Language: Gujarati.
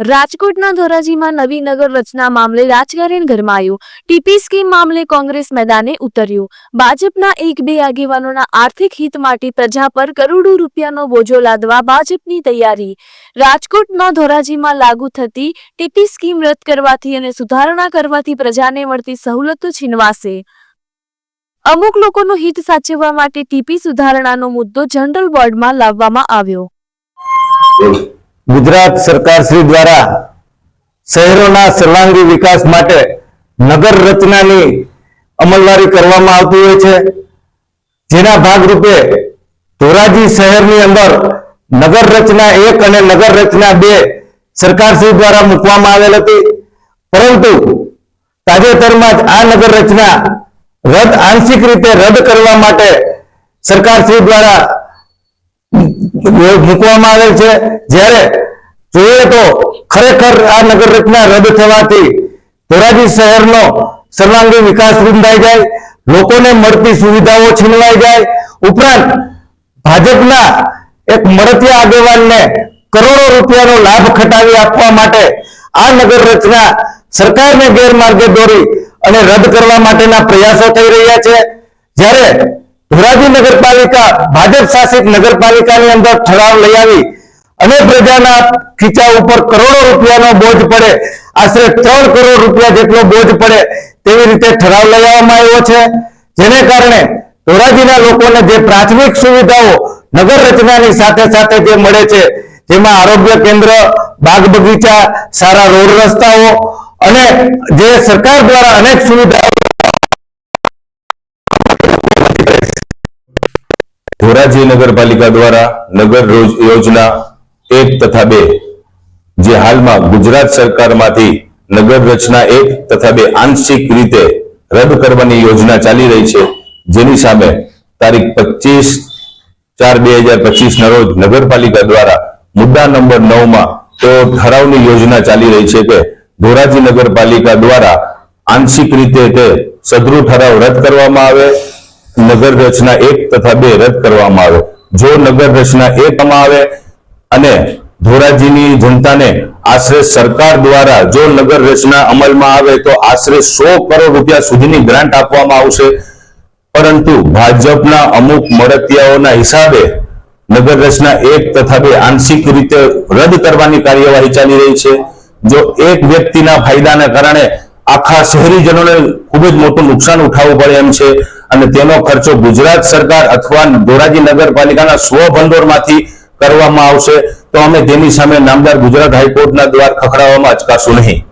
રાજકોટના ધોરાજીમાં નવી નગર રચના મામલે રાજકારણ ગરમાયું. ટીપી સ્કીમ મામલે કોંગ્રેસ મેદાને ઉતર્યું. ભાજપના એક બે આગેવાનોના આર્થિક હિત માટે પ્રજા પર કરોડો રૂપિયાનો બોજો લાદવા ભાજપની તૈયારી. રાજકોટના ધોરાજીમાં લાગુ થતી ટીપી સ્કીમ રદ કરવાથી અને સુધારણા કરવાથી પ્રજાને મળતી સવલતો છીનવાશે. અમુક લોકોનું હિત સાચવવા માટે ટીપી સુધારણાનો મુદ્દો જનરલ બોર્ડમાં લાવવામાં આવ્યો. ગુજરાત સરકાર શ્રી દ્વારા શહેરોના સર્વાંગી વિકાસ માટે નગર રચનાની અમલવારી કરવામાં આવતી હોય છે. જેના ભાગરૂપે ધોરાજી શહેરની અંદર નગર રચના એક અને નગર રચના બે સરકાર શ્રી દ્વારા મૂકવામાં આવેલ હતી. પરંતુ તાજેતરમાં જ આ નગર રચના રદ આંશિક રીતે રદ કરવા માટે સરકાર શ્રી દ્વારા મૂકવામાં આવેલ છે. જ્યારે જોઈએ તો ખરેખર આ નગર રચના રદ થવાથી ધોરાજી શહેરનો સર્વાંગી વિકાસ રૂંધાઈ જાય, લોકોને મળતી સુવિધાઓ છીનવાઈ જાય. ઉપરાંત ભાજપના એક મળતિયા આગેવાનને કરોડો રૂપિયાનો લાભ ખટાવી આપવા માટે આ નગર રચના સરકારને ગેરમાર્ગે દોરી અને રદ કરવા માટેના પ્રયાસો થઈ રહ્યા છે. જ્યારે ધોરાજી નગરપાલિકા, ભાજપ શાસિત નગરપાલિકાની અંદર ઠરાવ લઈ આવી અને પ્રજાના ખીચા ઉપર કરોડો રૂપિયાનો બોજ પડે. આશરે ત્રણ કરોડ રૂપિયા જેટલો બોજ પડે તેવી રીતે ઠરાવ લગાવવામાં આવ્યો છે. જેને કારણે ધોરાજીના લોકોને જે પ્રાથમિક સુવિધાઓ નગર રચનાની સાથે સાથે જે મળે છે, જેમાં આરોગ્ય કેન્દ્ર, બાગ બગીચા, સારા રોડ રસ્તાઓ અને જે સરકાર દ્વારા અનેક સુવિધાઓ ધોરાજી નગરપાલિકા દ્વારા નગર યોજના એક તથા બે, જે હાલમાં ગુજરાત સરકારમાંથી નગર રચના એક તથા બે આંશિક રીતે રદ કરવાની યોજના ચાલી રહી છે. જેની સામે તારીખ પચીસ ચાર બે હજાર પચીસ ના રોજ નગરપાલિકા દ્વારા મુદ્દા નંબર નવમાં તો ઠરાવની યોજના ચાલી રહી છે કે ધોરાજી નગરપાલિકા દ્વારા આંશિક રીતે તે સદરૂ ઠરાવ રદ કરવામાં આવે. નગર રચના એક તથા બે રદ કરવામાં આવે. જો નગર રચના એકમાં આવે અને ધોરાજીની જનતાને આશરે સરકાર દ્વારા જો નગર રચના અમલમાં આવે તો આશરે સો કરોડ રૂપિયા સુધીની ગ્રાન્ટ આપવામાં આવશે. પરંતુ ભાજપના અમુક મળતિયાઓના હિસાબે નગર રચના એક તથા બે આંશિક રીતે રદ કરવાની કાર્યવાહી ચાલી રહી છે. જો એક વ્યક્તિના ફાયદાના કારણે આખા શહેરીજનોને ખૂબ જ મોટું નુકસાન ઉઠાવવું પડે એમ છે. અને તેનો ખર્ચો ગુજરાત સરકાર અથવા ધોરાજી નગરપાલિકાના સ્વભંડોળમાંથી કરવામાં આવશે. તો અમે તેની સામે નામદાર ગુજરાત હાઈકોર્ટના દ્વાર ખખડાવવામાં અચકાશું નહીં.